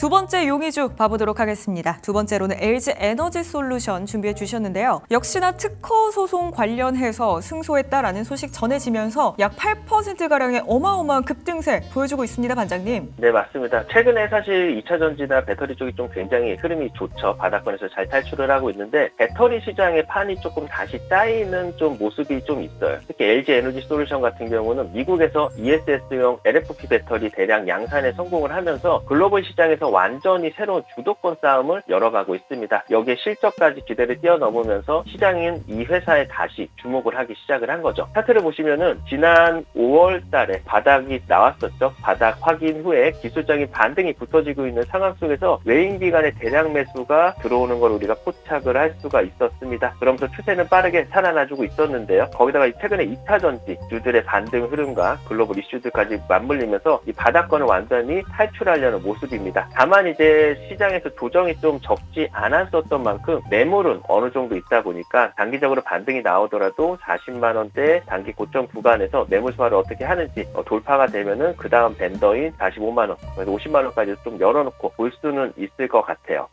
두 번째 용의주 봐보도록 하겠습니다. 두 번째로는 LG 에너지 솔루션 준비해 주셨는데요. 역시나 특허 소송 관련해서 승소했다라는 소식 전해지면서 약 8%가량의 어마어마한 급등세 보여주고 있습니다, 반장님. 네, 맞습니다. 최근에 사실 2차 전지나 배터리 쪽이 좀 굉장히 흐름이 좋죠. 바닥권에서 잘 탈출을 하고 있는데 배터리 시장의 판이 조금 다시 짜이는 좀 모습이 좀 있어요. 특히 LG 에너지 솔루션 같은 경우는 미국에서 ESS용 LFP 배터리 대량 양산에 성공을 하면서 글로벌 시장에서 완전히 새로운 주도권 싸움을 열어가고 있습니다. 여기에 실적까지 기대를 뛰어넘으면서 시장인 이 회사에 다시 주목을 하기 시작을 한 거죠. 차트를 보시면은 지난 5월 달에 바닥이 나왔었죠. 바닥 확인 후에 기술적인 반등이 붙어지고 있는 상황 속에서 외인 기관의 대량 매수가 들어오는 걸 우리가 포착을 할 수가 있었습니다. 그러면서 추세는 빠르게 살아나주고 있었는데요. 거기다가 최근에 2차 전지 주들의 반등 흐름과 글로벌 이슈들까지 맞물리면서 이 바닥권을 완전히 탈출하려는 모습입니다. 다만 이제 시장에서 조정이 좀 적지 않았었던 만큼 매물은 어느 정도 있다 보니까 단기적으로 반등이 나오더라도 40만 원대 단기 고점 구간에서 매물 소화를 어떻게 하는지 어, 돌파가 되면은 그 다음 밴더인 45만 원, 그래서 50만 원까지 좀 열어놓고 볼 수는 있을 것 같아요.